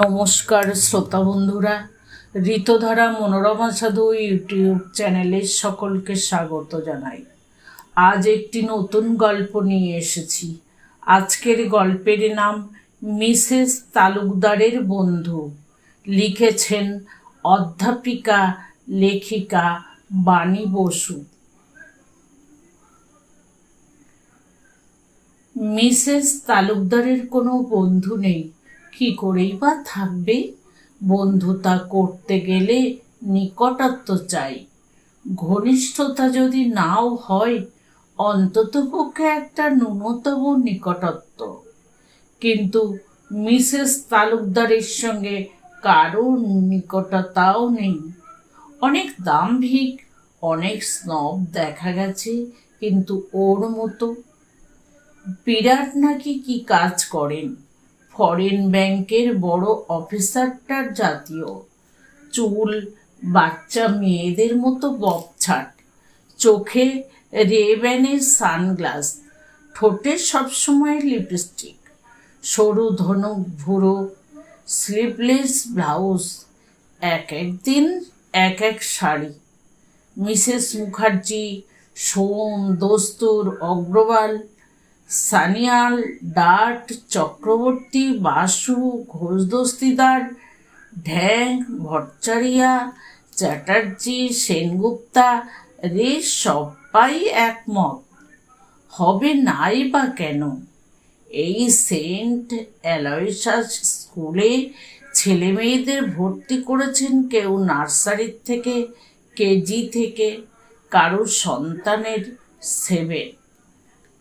নমস্কার শ্রোতা বন্ধুরা, ঋতধারা মনোরমা সাধু ইউটিউব চ্যানেলে সকলকে স্বাগত জানাই। আজ একটি নতুন গল্প নিয়ে এসেছি। আজকের গল্পের নাম মিসেস তালুকদারের বন্ধু। লিখেছেন অধ্যাপিকা লেখিকা বাণী বসু। মিসেস তালুকদারের কোনো বন্ধু নেই। কি করেই বা থাকবে? বন্ধুতা করতে গেলে নিকটত্ব চাই। ঘনিষ্ঠতা যদি নাও হয়, অন্তত পক্ষে একটা ন্যূনতম নিকটত্ব কিন্তু মিসেস তালুকদারের সঙ্গে কারও নিকটতাও নেই। অনেক দাম্ভিক, অনেক স্নব দেখা গেছে কিন্তু ওর মতো। বিরাট নাকি কি কাজ করেন? ফরেন ব্যাংকের বড় অফিসারটার জাতীয়। চুল, বাচ্চা মেয়েদের মতো বকছাট চোখে রেব্যানের সানগ্লাস। ঠোঁটে সবসময় লিপস্টিক। সরু, ধনুক, ভুরো স্লিভলেস ব্লাউজ এক এক দিন এক এক শাড়ি। মিসেস মুখার্জি, সোম, দস্তুর, অগ্রওয়াল সানিয়াল ডাট চক্রবর্তী, বাসু, ঘোষদস্তিদার, ঢ্যাং, ভট্টাচারিয়া, চ্যাটার্জি, সেনগুপ্তা, রে সবাই একমত। হবে নাই বা কেন? এই সেন্ট অ্যালয়সাস স্কুলে ছেলে মেয়েদের ভর্তি করেছেন কেউ নার্সারির থেকে, কেজি থেকে কারোর সন্তানের সেভেন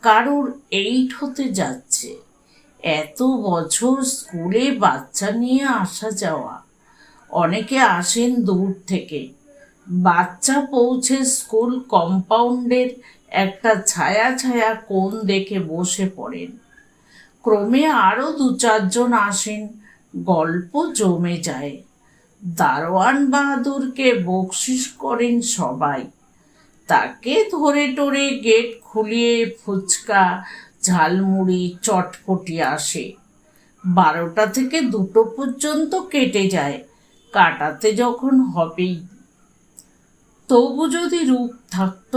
কারোর এইট হতে যাচ্ছে। এত বছর স্কুলে বাচ্চা নিয়ে আসা যাওয়া। অনেকে আসেন দূর থেকে। বাচ্চা পৌঁছে স্কুল কম্পাউন্ডের একটা ছায়া ছায়া কোণ দেখে বসে পড়েন। ক্রমে আরও দু চারজন আসেন, গল্প জমে যায়। দারোয়ান বাহাদুরকে বকশিস করেন সবাই। তাকে ধরে টরে গেট খুলিয়ে ফুচকা, ঝালমুড়ি চটপটি আসে। বারোটা থেকে দুটো পর্যন্ত কেটে যায়, কাটাতে যখন হবেই। তবু যদি রূপ থাকত,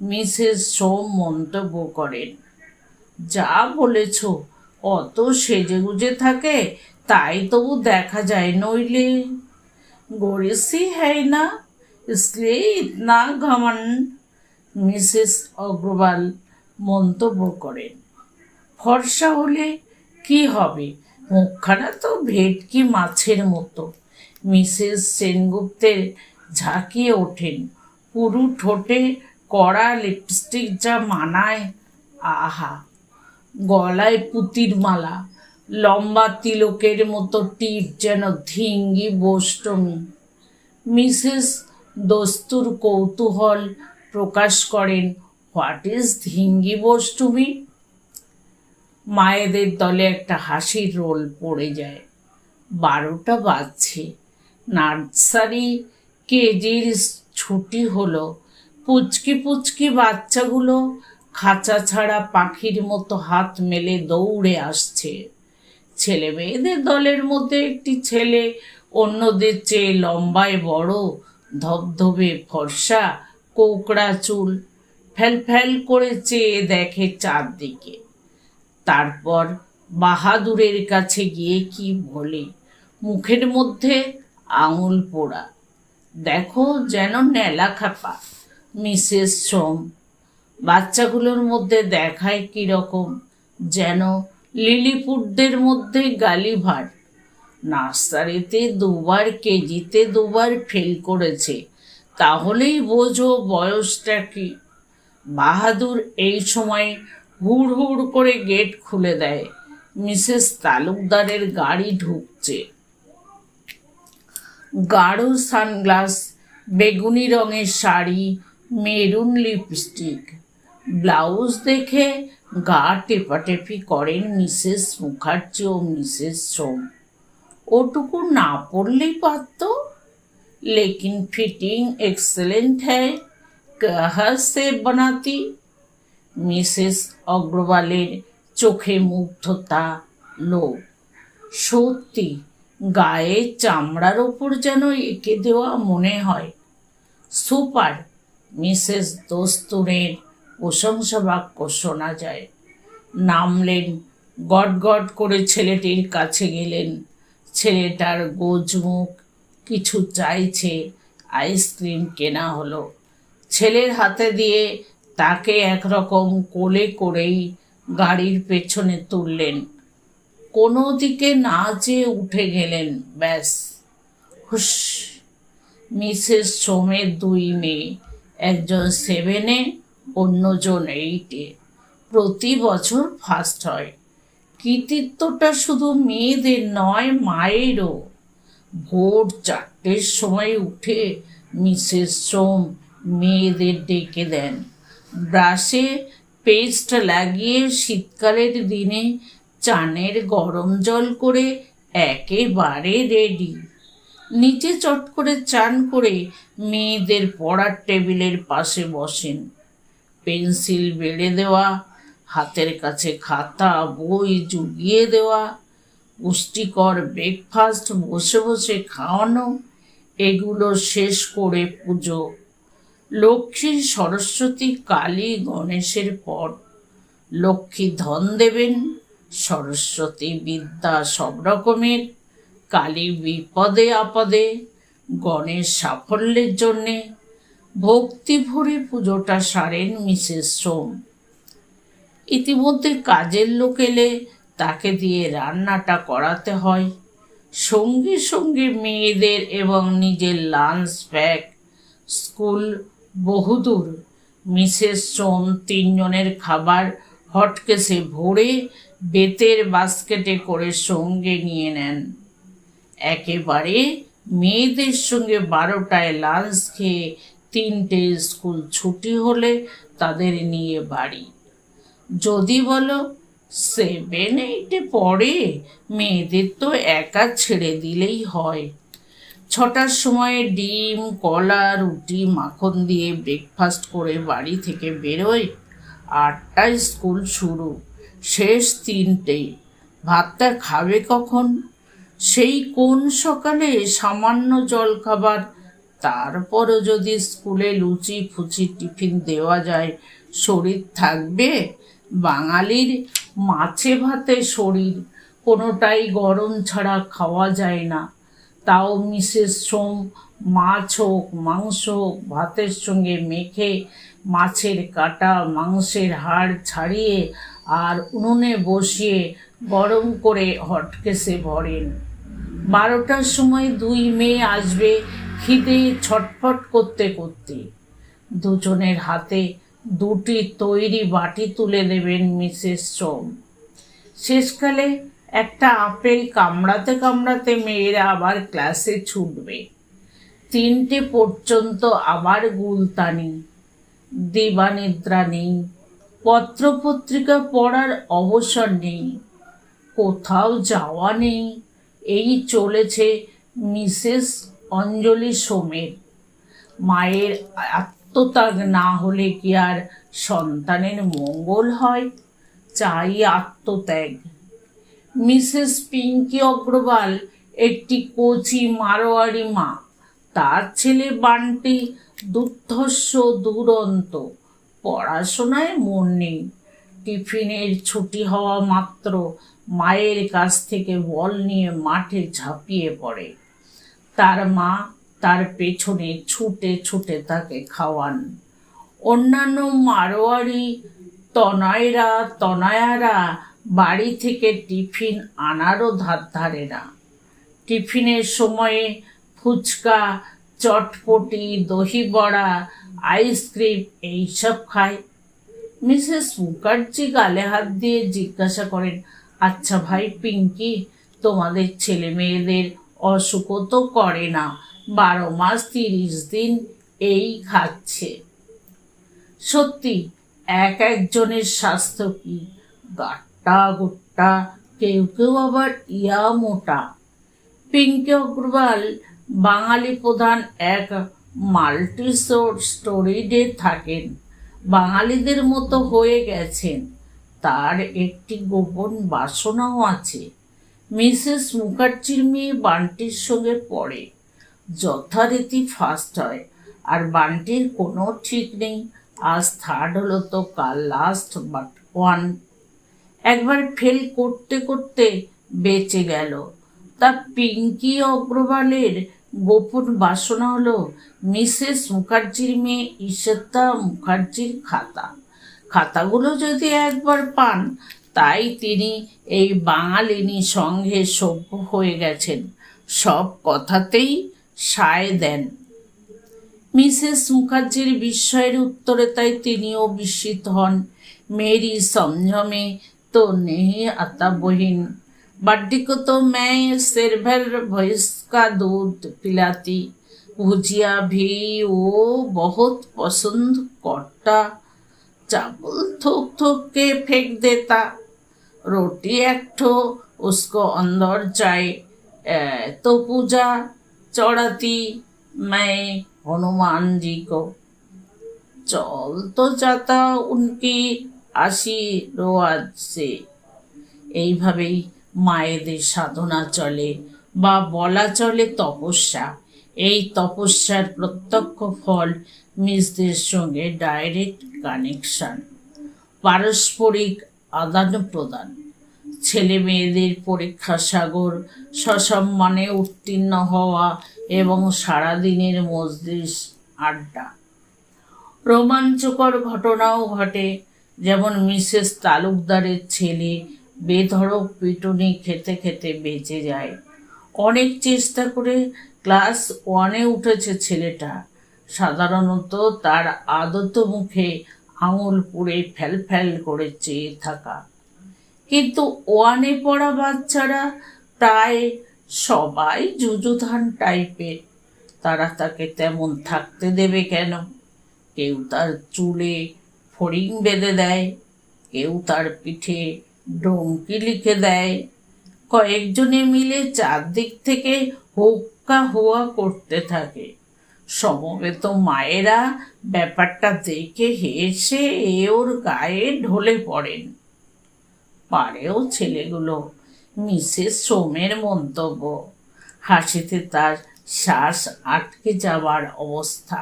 মিসেস সোম মন্তব্য করেন, যা বলেছ, অত সেজেগুজে থাকে, তাই তবু দেখা যায় নইলে। গড়েছি হ্যায় না? इसलिए इतना घमंड মিসেস অগ্রওয়াল মন্তব্য করেন ফর্সা হলে কি হবে মুখখানা তো ভেটকি মাছের মতো মিসেস সেনগুপ্তের ঝাঁকিয়ে ওঠেন পুরু ঠোঁটে কড়া লিপস্টিক যা মানায় আহা গলায় পুতির মালা লম্বা তিলকের মতো টিপ যেন ধিঙ্গি বোষ্টমী মিসেস দস্তুর কৌতূহল প্রকাশ করেন। হোয়াট ইজ ধিঙ্গি বষ্টুমি মায়েদের দলে একটা হাসির রোল পড়ে যায়। বারোটা বাজছে। নার্সারি কেজির ছুটি হলো। পুচকি পুচকি বাচ্চাগুলো খাঁচা ছাড়া পাখির মতো হাত মেলে দৌড়ে আসছে। ছেলে মেয়েদের দলের মধ্যে একটি ছেলে অন্যদের চেয়ে লম্বায় বড় ধবধবে ফর্সা, কোকড়া চুল ফ্যাল ফ্যাল করে চেয়ে দেখে চারদিকে। তারপর বাহাদুরের কাছে গিয়ে কি বলে? মুখের মধ্যে আঙুল পোড়া। দেখো যেন নেলা খাপা। মিসেস সোম, বাচ্চাগুলোর মধ্যে দেখায় কীরকম যেন লিলিপুটদের মধ্যে গালিভার নার্সারিতে দুবার কেজিতে দুবার ফেল করেছে। তাহলেই বোঝো বয়সটা কি। বাহাদুর এই সময় হুড় হুড় করে গেট খুলে দেয়। মিসেস তালুকদারের গাড়ি ঢুকছে। গাঢ় সানগ্লাস, বেগুনি রঙের শাড়ি, মেরুন লিপস্টিক। ব্লাউজ দেখে গা টেপাটেপি করেন মিসেস মুখার্জি ও মিসেস সোম ওটুকু না পড়লেই পারত लेकिन फिटिंग एक्सेलेंट है कहाँ से बनाती মিসেস অগ্রওয়ালের চোখে মুগ্ধতা লোভ সত্যি গায়ে চামড়ার ওপর যেন এঁকে দেওয়া মনে হয় সুপার মিসেস দোস্তুরের প্রশংসা বাক্য শোনা যায় নামলেন গট গট করে ছেলেটির কাছে গেলেন ছেলেটার গোজমুখ কিছু চাইছে, আইসক্রিম কেনা হলো। ছেলের হাতে দিয়ে তাকে একরকম কোলে করেই গাড়ির পেছনে তুললেন। কোনো দিকে না চেয়ে উঠে গেলেন, ব্যাস। হুস মিসেস সোমের দুই মেয়ে, একজন সেভেনে, অন্যজন এইটে। প্রতি বছর ফার্স্ট হয়। কৃতিত্বটা শুধু মেয়েদের নয়, মায়েরও। ভোর চারটের সময় উঠে মিসেস সোম মেয়েদের ডেকে দেন। ব্রাশে পেস্ট লাগিয়ে শীতকালের দিনে চানের গরম জল করে একেবারে রেডি। নিচে চট করে চান করে মেয়েদের পড়ার টেবিলের পাশে বসেন। পেন্সিল বেড়ে দেওয়া হাতের কাছে খাতা, বই জুগিয়ে দেওয়া, পুষ্টিকর ব্রেকফাস্ট বসে বসে খাওয়ানো, এগুলো শেষ করে পুজো। লক্ষ্মী সরস্বতী কালী গণেশের পর লক্ষ্মী ধন দেবেন, সরস্বতী বিদ্যা সব রকমের, কালী বিপদে আপদে, গণেশ সাফল্যের জন্যে ভক্তি ভরে পুজোটা সারেন মিসেস সোম। ইতিমধ্যে কাজের লোক এলে তাকে দিয়ে রান্নাটা করাতে হয়। সঙ্গে সঙ্গে মেয়েদের এবং নিজের লাঞ্চ ব্যাগ স্কুল বহুদূর মিসেস সোম তিনজনের খাবার হটকেসে ভরে বেতের বাস্কেটে করে সঙ্গে নিয়ে নেন। একেবারে মেয়েদের সঙ্গে বারোটায় লাঞ্চ খেয়ে তিনটে স্কুল ছুটি হলে তাদের নিয়ে বাড়ি। যদি বলো সেভেন এইটে পড়ে, মেয়েদের তো একা ছেড়ে দিলেই হয়। ছটার সময় ডিম, কলা, রুটি, মাখন দিয়ে ব্রেকফাস্ট করে বাড়ি থেকে বেরোয়। আটটায় স্কুল শুরু, শেষ তিনটে ভাতটা খাবে কখন? সেই কোন সকালে সামান্য জল খাবার? তারপরও যদি স্কুলে লুচি ফুচি টিফিন দেওয়া যায়, শরীর থাকবে? বাঙালির মাছে ভাতে শরীর, কোনোটাই গরম ছাড়া খাওয়া যায় না। তাও মিসেস সোম মাছ হোক, মাংস হোক, ভাতের সঙ্গে মেখে মাছের কাটা, মাংসের হাড় ছাড়িয়ে আর উনুনে বসিয়ে গরম করে হটকেসে ভরেন। বারোটার সময় দুই মেয়ে আসবে খিদে ছটফট করতে করতে। দুজনের হাতে দুটি তৈরি বাটি তুলে দেবেন মিসেস সোম শেষকালে একটা আপেল কামড়াতে কামড়াতে মেয়েরা আবার ক্লাসে ছুটবে। তিনটে পর্যন্ত আবার গুলতানি, দিবানিদ্রা নেই, পত্রপত্রিকা পড়ার অবসর নেই, কোথাও যাওয়া নেই, এই চলেছে মিসেস অঞ্জলি সোমের। মায়ের আত্মত্যাগ না হলে কি আর সন্তানের মঙ্গল হয়? চাই আত্মত্যাগ। মিসেস পিঙ্কি অগ্রওয়াল, একটি কোচি মারোয়ারি মা, তার ছেলে বান্টি দুর্ধর্ষ দুরন্ত, পড়াশোনায় মন নেই। টিফিনের ছুটি হওয়া মাত্র মায়ের কাছ থেকে বল নিয়ে মাঠে ঝাঁপিয়ে পড়ে। তার মা তার পেছনে ছুটে ছুটে তাকে খাওয়ান। অন্যান্য মারোয়ারি তনয়রা, তনয়ারা বাড়ি থেকে টিফিন আনারও ধার ধারে না। টিফিনের সময়ে ফুচকা, চটপটি দহি বড়া আইসক্রিম এইসব খায়। মিসেস মুখার্জি গালে হাত দিয়ে জিজ্ঞাসা করেন আচ্ছা ভাই পিঙ্কি, তোমাদের ছেলে মেয়েদের অসুখও তো করে না বারো মাস তিরিশ দিন এই খাচ্ছে। সত্যি, এক একজনের স্বাস্থ্য কি গাট্টা গুট্টা, কেউ কেউ আবার ইয়া মোটা। পিঙ্কি অগ্রওয়াল, বাঙালি প্রধান এক মাল্টি স্টোরিডে থাকেন। বাঙালিদের মতো হয়ে গেছেন। তার একটি গোপন বাসনাও আছে। মিসেস মুখার্জির মেয়ে বান্টির সঙ্গে পড়ে। যথারীতি ফার্স্ট হয়। আর বান্টির কোনো ঠিক নেই। আজ থার্ড হলো তো কাল লাস্ট বাট ওয়ান একবার ফেল করতে করতে বেঁচে গেল। তা পিঙ্কি অগ্রওয়ালের গোপন বাসনা হলো মিসেস মুখার্জির মেয়ে ঈশতা মুখার্জির খাতা। খাতাগুলো যদি একবার পান, তাই তিনি এই বাঙালিনী সঙ্গে সভ্য হয়ে গেছেন। সব কথাতেই সায় দেন মিসেস মুখার্জির বিস্ময়ের উত্তরে তাই তিনিও বিস্মিত হন मेरी समझो में तो नहीं आता बहिन बड्डी को तो मैं सिर भर भैंस का दूध पिलाती भुजिया भी वो बहुत पसंद करता चावल थोक थोक के फेंक देता रोटी एक ठो उसको अंदर जाए ए, तो पूजा चढ़ाती मैं हनुमान जी को चल तो जाता उनकी আশীর্বাদ সে এইভাবেই মায়েদের সাধনা চলে বা বলা চলে তপস্যা এই তপস্যার প্রত্যক্ষ ফল মিসদের সঙ্গে ডাইরেক্ট কানেকশন পারস্পরিক আদান প্রদান ছেলে মেয়েদের পরীক্ষা সাগর, সসম্মানে উত্তীর্ণ হওয়া এবং সারাদিনের মজলিস, আড্ডা। রোমাঞ্চকর ঘটনাও ঘটে, যেমন মিসেস তালুকদারের ছেলে বেধড়ক পিটুনি খেতে খেতে বেঁচে যায়। অনেক চেষ্টা করে ক্লাস ওয়ানে উঠেছে ছেলেটা। সাধারণত তার আদত মুখে আঙুল পুড়ে ফ্যাল ফ্যাল করে চেয়ে থাকা। কিন্তু ওয়ানে পড়া বাচ্চারা প্রায় সবাই যুযুধান টাইপের। তারা তাকে তেমন থাকতে দেবে কেন? কেউ তার চুলে ফড়িং বেঁধে দেয়, কেউ তার পিঠে ডঙ্কি লিখে দেয়। কয়েকজনে মিলে চারদিক থেকে হুক্কা হোয়া করতে থাকে। সমবেত মায়েরা ব্যাপারটা দেখে হেসে এ ওর গায়ে ঢলে পড়েন। পারেও ছেলেগুলো। মিসেস সোমের মন্তব্য। হাসিতে তার শ্বাস আটকে যাওয়ার অবস্থা।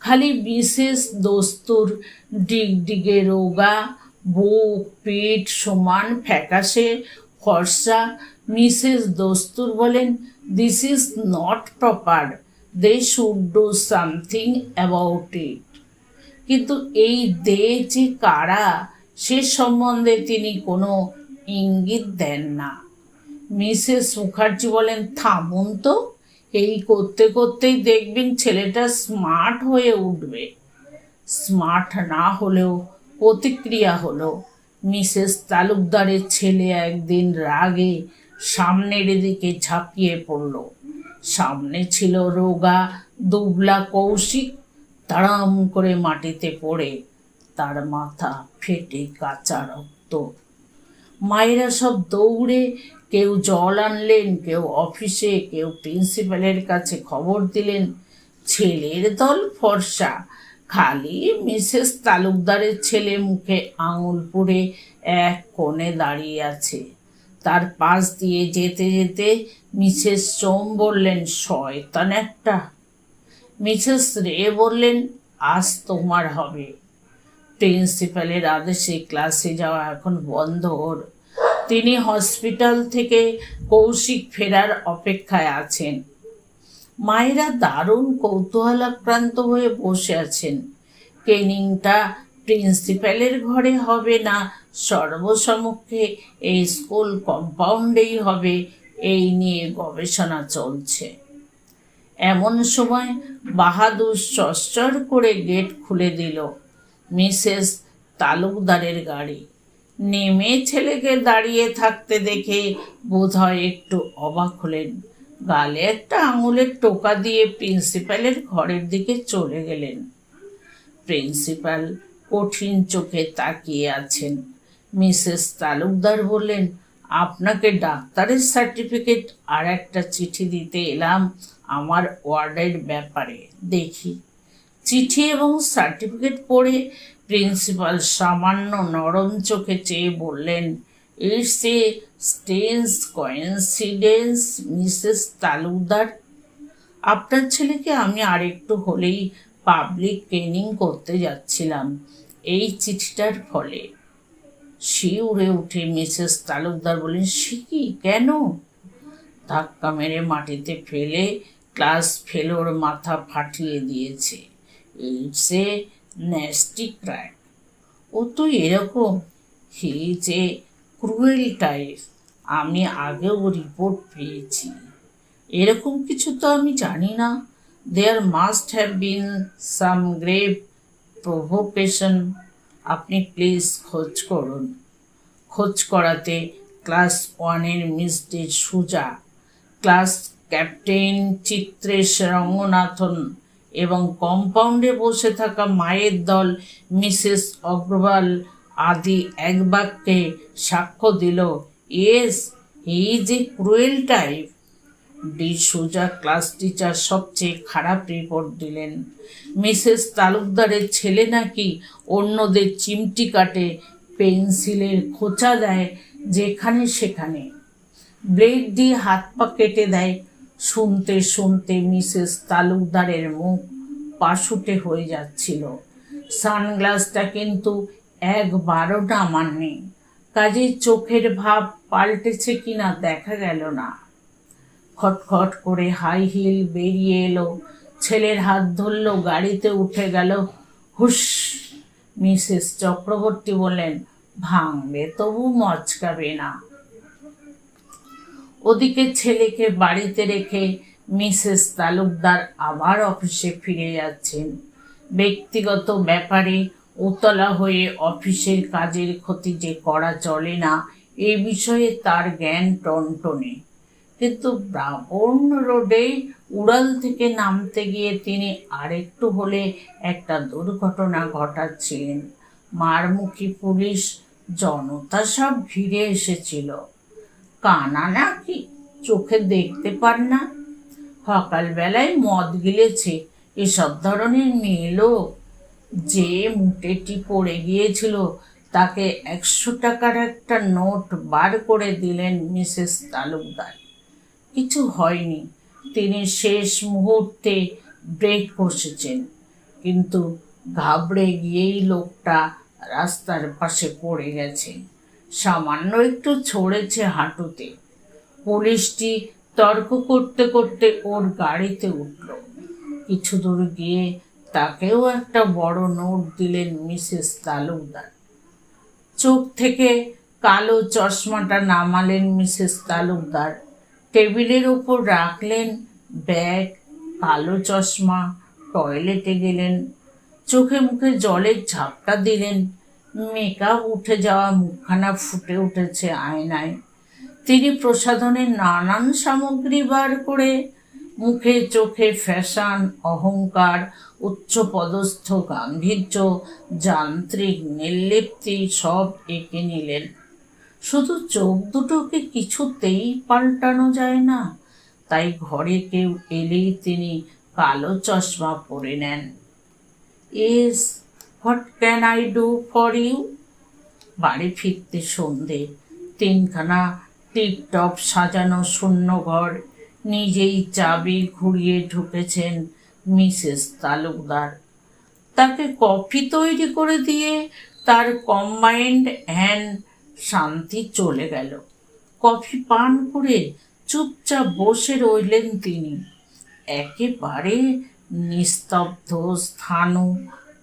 খালি বিশেষ দস্তুর ডিগডিগে রোগা, বুক পিঠ সমান ফ্যাকাশে ফর্সা। মিসেস দস্তুর বলেন this is not proper they should do something about it কিন্তু এই দে যে কারা সে সম্বন্ধে তিনি কোনো ইঙ্গিত দেন না। মিসেস মুখার্জি বলেন, থামুন তো, এই করতে করতেই দেখবেন ছেলেটা স্মার্ট হয়ে উঠবে। স্মার্ট না হলেও প্রতিক্রিয়া হলো। মিসেস তালুকদারের ছেলে একদিন রাগে সামনের দিকে ঝাঁপিয়ে পড়ল। সামনে ছিল রোগা দুবলা কৌশিক, তাড়াম করে মাটিতে পড়ে। তার মাথা ফেটে কাঁচা রক্ত। মায়েরা সব দৌড়ে কেউ জল আনলেন, কেউ অফিসে, কেউ প্রিন্সিপালের কাছে খবর দিলেন, ছেলের দল ফর্সা। খালি মিসেস তালুকদারের ছেলে মুখে আঙুল পুড়ে এক কোণে দাঁড়িয়ে আছে। তার পাশ দিয়ে যেতে যেতে মিসেস সোম বললেন, শয়তান একটা। মিসেস রে বললেন, আজ তোমার হবে। প্রিন্সিপালের আদেশে ক্লাসে যাওয়া এখন বন্ধ ওর। তিনি হসপিটাল থেকে কৌশিক ফেরার অপেক্ষায় আছেন। মায়েরা দারুণ কৌতূহলাক্রান্ত হয়ে বসে আছেন। ট্রেনিংটা প্রিন্সিপালের ঘরে হবে না, সর্বসমক্ষে এই স্কুল কম্পাউন্ডেই হবে, এই নিয়ে গবেষণা চলছে। এমন সময় বাহাদুর চশ্চর করে গেট খুলে দিল। মিসেস তালুকদারের গাড়ি। নেমে ছেলেকে দাঁড়িয়ে থাকতে দেখে বোধহয় একটু অবাক হলেন। গালে একটা আঙুলের টোকা দিয়ে প্রিন্সিপালের ঘরের দিকে চলে গেলেন। প্রিন্সিপাল কঠিন চোখে তাকিয়ে আছেন। মিসেস তালুকদার বললেন, আপনাকে ডাক্তারের সার্টিফিকেট আর একটা চিঠি দিতে এলাম আমার ওয়ার্ডের ব্যাপারে। দেখি। চিঠি এবং সার্টিফিকেট পড়ে প্রিন্সিপাল সামান্য নরম চোখে চেয়ে বললেন it's a strange coincidence Mrs Talukdar? আপনার ছেলেকে আমি আরেকটু হলেই পাবলিক ট্রেনিং করতে যাচ্ছিলাম। এই চিঠিটার ফলে। শিউরে উঠে মিসেস তালুকদার বলেন সে কি? কেন? ধাক্কা মেরে মাটিতে ফেলে ক্লাস ফেলোর মাথা ফাটিয়ে দিয়েছে। এ ন্যাস্টি ক্র্যাক ও তো এরকম, হি যে ক্রুয়েল টাইপ আমি আগেও রিপোর্ট পেয়েছি। এরকম কিছু তো আমি জানি না। There must have been some grave provocation আপনি প্লিজ খোঁজ করুন। খোঁজ করাতে ক্লাস ওয়ানের miss D'Souza class captain Chitresh Ranganathan এবং কম্পাউন্ডে বসে থাকা মায়ের দল মিসেস অগ্রওয়াল আদি এক বাক্যে সাক্ষ্য দিল yes he is a cruel type D'Souza class teacher সবচেয়ে খারাপ রিপোর্ট দিলেন। মিসেস তালুকদারের ছেলে নাকি অন্যদের চিমটি কাটে, পেন্সিলের খোঁচা দেয় যেখানে সেখানে। ব্লেড দিয়ে হাত পা কেটে দেয় শুনতে শুনতে মিসেস তালুকদারের মুখ পাশুটে হয়ে যাচ্ছিল। সানগ্লাসটা কিন্তু একবারও নামাননি কাজে চোখের ভাব পাল্টেছে কিনা দেখা গেল না। খটখট করে হাই হিল বেরিয়ে এলো। ছেলের হাত ধরলো, গাড়িতে উঠে গেল। হুস মিসেস চক্রবর্তী বললেন ভাঙবে তবু মচকাবে না। ওদিকে ছেলেকে বাড়িতে রেখে মিসেস তালুকদার আবার অফিসে ফিরে যাচ্ছেন। ব্যক্তিগত ব্যাপারে উতলা হয়ে অফিসের কাজের ক্ষতি যে করা চলে না, এ বিষয়ে তার জ্ঞান টনটনে। কিন্তু ব্রাহ্মণ রোডে উড়াল থেকে নামতে গিয়ে তিনি আরেকটু হলে একটা দুর্ঘটনা ঘটাচ্ছিলেন। মারমুখী পুলিশ জনতা সব ঘিরে এসেছিল। কানা নাকি? চোখে দেখতে পার না? সকালবেলায় মদ গিলেছে, এসব ধরনের মেয়ে লোক। যে মুটেটি পড়ে গিয়েছিল, তাকে একশো টাকার একটা নোট বার করে দিলেন মিসেস তালুকদার। কিছু হয়নি, তিনি শেষ মুহূর্তে ব্রেক কষেছেন কিন্তু ঘাবড়ে গিয়েই লোকটা রাস্তার পাশে পড়ে গেছে। সামান্য একটু ছড়েছে হাঁটুতে। পুলিশটি তর্ক করতে করতে ওর গাড়িতে উঠল। কিছু দূর গিয়ে তাকেও একটা বড় নোট দিলেন মিসেস তালুকদার। চোখ থেকে কালো চশমাটা নামালেন মিসেস তালুকদার। টেবিলের ওপর রাখলেন ব্যাগ, কালো চশমা, টয়লেটে গেলেন। চোখে মুখে জলের ঝাপটা দিলেন মেকআপ উঠে যাওয়া মুখখানা ফুটে উঠেছে আয়নায়। তিনি প্রসাধনের নানান সামগ্রী বার করে মুখে চোখে ফ্যাশন, অহংকার, উচ্চপদস্থ গাম্ভীর্য, যান্ত্রিক নির্লিপ্তি সব এঁকে নিলেন। শুধু চোখ দুটোকে কিছুতেই পাল্টানো যায় না, তাই ঘরে কেউ এলেই তিনি কালো চশমা পরে নেন। Yes what can I do for you বাড়ি ফিরতে সন্ধে। তিনখানা টিপটপ সাজানো শূন্য ঘর নিজেই চাবি ঘুরিয়ে ঢুকেছেন মিসেস তালুকদার। তাকে কফি তৈরি করে দিয়ে তার কম্বাইন্ড হ্যান্ড শান্তি চলে গেল। কফি পান করে চুপচাপ বসে রইলেন তিনি। একেবারে নিস্তব্ধ স্থানু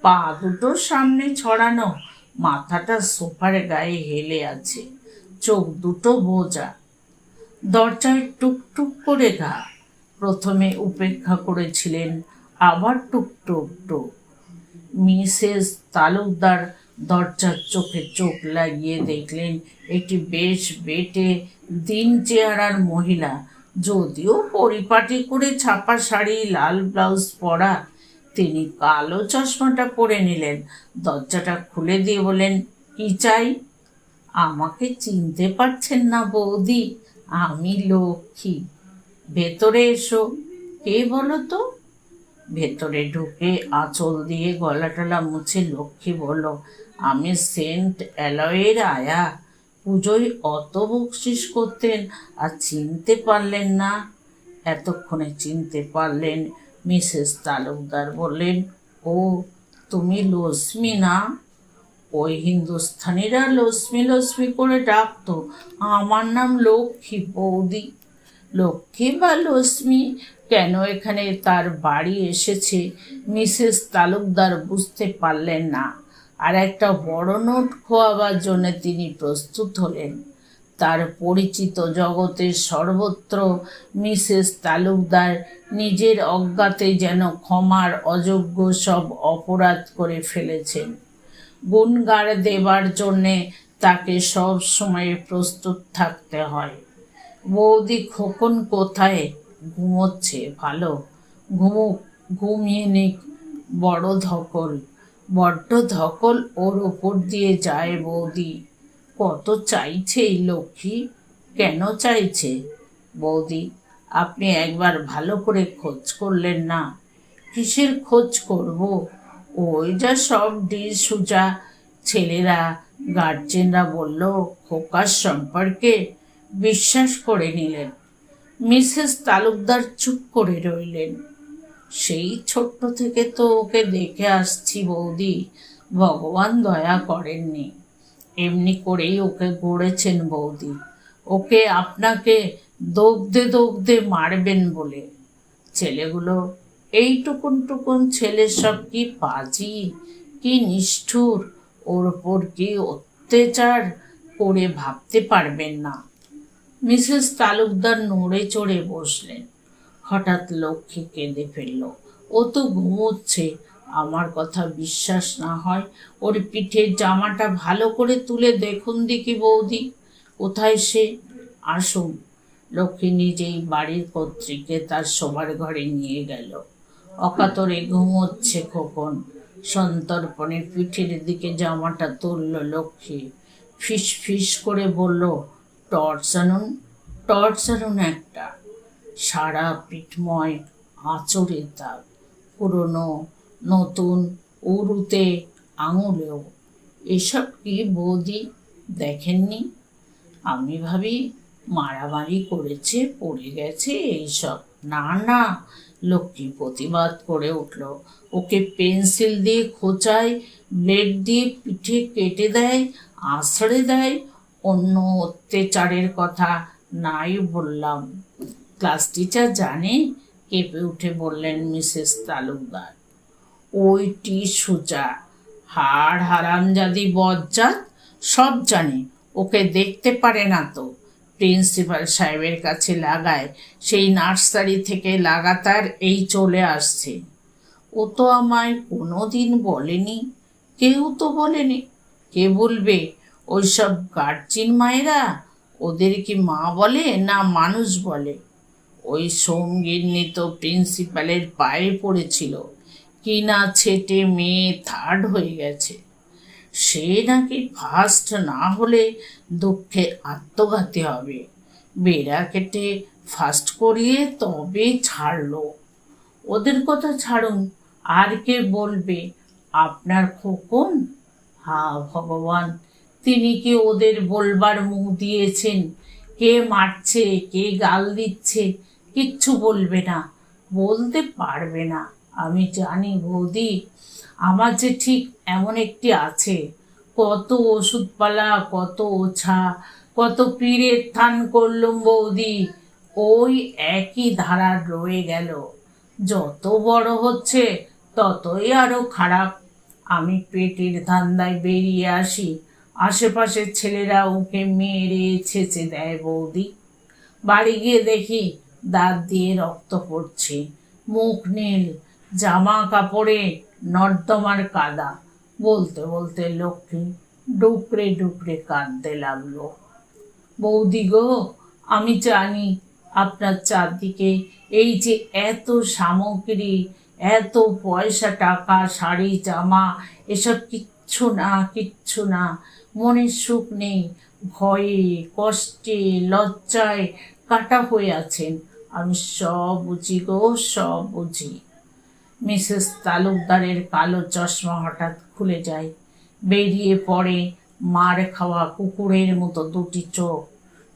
পা দুটো সামনে ছড়ানো, মাথাটা সোফার গায়ে হেলে আছে, চোখ দুটো বোঝা। দরজায় টুকটুক করে ঘা প্রথমে উপেক্ষা করেছিলেন, আবার টুকটুক টুক। মিসেস তালুকদার দরজার চোখে চোখ লাগিয়ে দেখলেন একটি বেশ বেটে, দিন চেহারার মহিলা। যদিও পরিপাটি করে ছাপা শাড়ি, লাল ব্লাউজ পরা তিনি কালো চশমাটা পরে নিলেন। দরজাটা খুলে দিয়ে বলেন কি চাই? আমাকে চিনতে পারছেন না বৌদি, আমি লক্ষ্মী। ভেতরে এসো। কে বলো তো? ভেতরে ঢুকে আঁচল দিয়ে গলা টলা মুছে লক্ষ্মী বলো আমি সেন্ট অ্যালয়ের আয়া। পুজোয় অত বকশিস করতেন আর চিনতে পারলেন না। এতক্ষণে চিনতে পারলেন মিসেস তালুকদার বললেন, ও, তুমি লক্ষ্মী না? ওই হিন্দুস্থানিরা লক্ষ্মী লক্ষ্মী করে ডাকতো। আমার নাম লক্ষ্মী বৌদি। লক্ষ্মী বা লক্ষ্মী? কেন এখানে তার বাড়ি এসেছে? মিসেস তালুকদার বুঝতে পারলেন না। আর একটা বড় নোট খোয়াবার জন্য তিনি প্রস্তুত হলেন। তার পরিচিত জগতের সর্বত্র মিসেস তালুকদার নিজের অজ্ঞাতে যেন ক্ষমার অযোগ্য সব অপরাধ করে ফেলেছেন। গুণগার দেবার জন্যে তাকে সব সময় প্রস্তুত থাকতে হয়। বৌদি খোকন কোথায়? ঘুমোচ্ছে, ভালো? ঘুমুক ঘুমিয়ে নিক, বড় ধকল। বড্ড ধকল ওর ওপর দিয়ে যায় বৌদি। কত চাইছে এই লক্ষ্মী? কেন চাইছে? বৌদি, আপনি একবার ভালো করে খোঁজ করলেন না। কিসের খোঁজ করব? ওই যা সব ডিস সুজা। ছেলেরা গার্জেনরা বলল, খোকার সম্পর্কে বিশ্বাস করে নিলেন। মিসেস তালুকদার চুপ করে রইলেন। সেই ছোট্ট থেকে তো ওকে দেখে আসছি বৌদি। ভগবান দয়া করেননি। এমনি করেই ওকে গড়েছেন বৌদি। ওকে আপনাকে দগ্ধে দগ্ধে মারবেন বলে। ছেলেগুলো, এইটুকুন টুকুন ছেলে সব কি পাজি? কি নিষ্ঠুর? ওর ওপর কি অত্যাচার? করে ভাবতে পারবেন না। মিসেস তালুকদার নড়ে চড়ে বসলেন। হঠাৎ লক্ষ্মী কেঁদে ফেলল। ও তো ঘুমোচ্ছে আমার কথা বিশ্বাস না হয়। ওর পিঠের জামাটা ভালো করে তুলে দেখুন দেখি বৌদি, কোথায় সে? আসুন। লক্ষ্মী নিজেই বাড়ির কর্ত্রীকে তার শোবার ঘরে নিয়ে গেল। অকাতরে ঘুমোচ্ছে খোকন। সন্তর্পণে পিঠের দিকে জামাটা তুলল লক্ষ্মী। ফিস ফিস করে বলল, টর্চ আনুন টর্চ আনুন একটা। সারা পিঠময় আঁচড়ের দাগ পুরনো নতুন উরুতে আঙুলেও এসব কি বৌদি দেখেননি? আমি ভাবি মারামারি করেছে, পড়ে গেছে এইসব। না না, লক্ষ্মী প্রতিবাদ করে উঠল। ওকে পেন্সিল দিয়ে খোঁচায়, ব্লেড দিয়ে পিঠে কেটে দেয় আছড়ে দেয়, অন্য অত্যাচারের কথা নাই বললাম। ক্লাস টিচার জানে, কেঁপে উঠে বললেন মিসেস তালুকদার। ওই টি সুচা হাড় হারামজাদি বজ্জাত সব জানে, ওকে দেখতে পারে না তো। প্রিন্সিপাল সাহেবের কাছে লাগায়, সেই নার্সারি থেকে লাগাতার এই চলে আসছে। ও তো আমায় কোনো দিন বলেনি, কেউ তো বলেনি। কে বলবে? ওইসব গার্জিন মায়েরা? ওদের কি মা বলে না মানুষ বলে? ওই সঙ্গিনী তো প্রিন্সিপালের পায়ে পড়েছিল। কি না ছেটে মেয়ে থার্ড হয়ে গেছে। সে নাকি ফার্স্ট না হলে দুঃখে আত্মঘাতী হবে। বেড়া কেটে ফার্স্ট করিয়ে তবে ছাড়লো। ওদের কথা ছাড়ুন, আর কে বলবে, আপনার খোকন? হা ভগবান, তিনি কি ওদের বলবার মুখ দিয়েছেন? কে মারছে, কে গাল দিচ্ছে, কিচ্ছু বলবে না, বলতে পারবে না। আমি জানি বৌদি, আমার যে ঠিক এমন একটি আছে। কত ওষুধপালা কত ওছা, কত পীরের থান করলুম বৌদি, ওই একই ধারা রয়ে গেল। যত বড় হচ্ছে, ততই আরও খারাপ। আমি পেটের ধান্দায় বেরিয়ে আসি। আশেপাশের ছেলেরা ওকে মেরে ছেঁচে দেয় বৌদি। বাড়ি গিয়ে দেখি দাঁত দিয়ে রক্ত পড়ছে। মুখ নীল জামা কাপড়ে নর্দমার কাদা। বলতে বলতে লক্ষ্মী ডুকরে ডুকরে কাঁদতে লাগল। বৌদি গো, আমি জানি আপনার চারদিকে এই যে এত সামগ্রী, এত পয়সা, টাকা, শাড়ি, জামা, এসব কিচ্ছু না কিচ্ছু না মনের সুখ নেই, ভয়ে, কষ্টে, লজ্জায় কাটা হয়ে আছেন। আমি সব বুঝি গো, সব বুঝি। মিসেস তালুকদারের কালো চশমা হঠাৎ খুলে যায়। বেরিয়ে পড়ে মার খাওয়া কুকুরের মতো দুটি চোখ।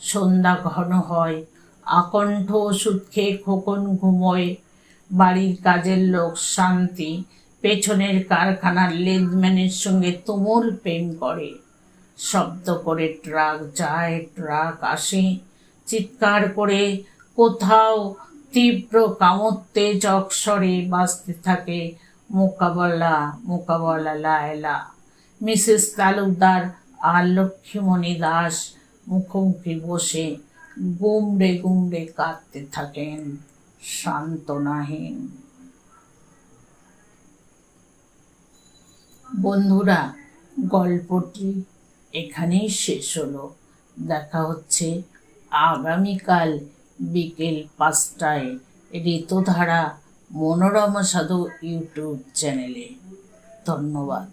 সন্ধ্যা ঘন হয়, আকণ্ঠ ওষুধ খেয়ে খোকন ঘুমোয়। বাড়ির কাজের লোক শান্তি, পেছনের কারখানার লেদম্যানের সঙ্গে তুমুল প্রেম করে। শব্দ করে ট্রাক, যায় ট্রাক, আসে। চিৎকার করে, কোথাও তীব্র কামোত্তেজ অক্ষরে বাজতে থাকে, মোকাবলা মোকাবলা, লায়লা। মিসেস তালুকদার আর লক্ষ্মীমণি দাস মুখোমুখি বসে গুমড়ে গুমড়ে কাঁদতে থাকেন, সান্ত্বনাহীন। বন্ধুরা, গল্পটি এখানেই শেষ হলো। দেখা হচ্ছে আগামীকাল বিকেল পাঁচটায় ঋতুধারা মনোরমা সাধু ইউটিউব চ্যানেলে। ধন্যবাদ।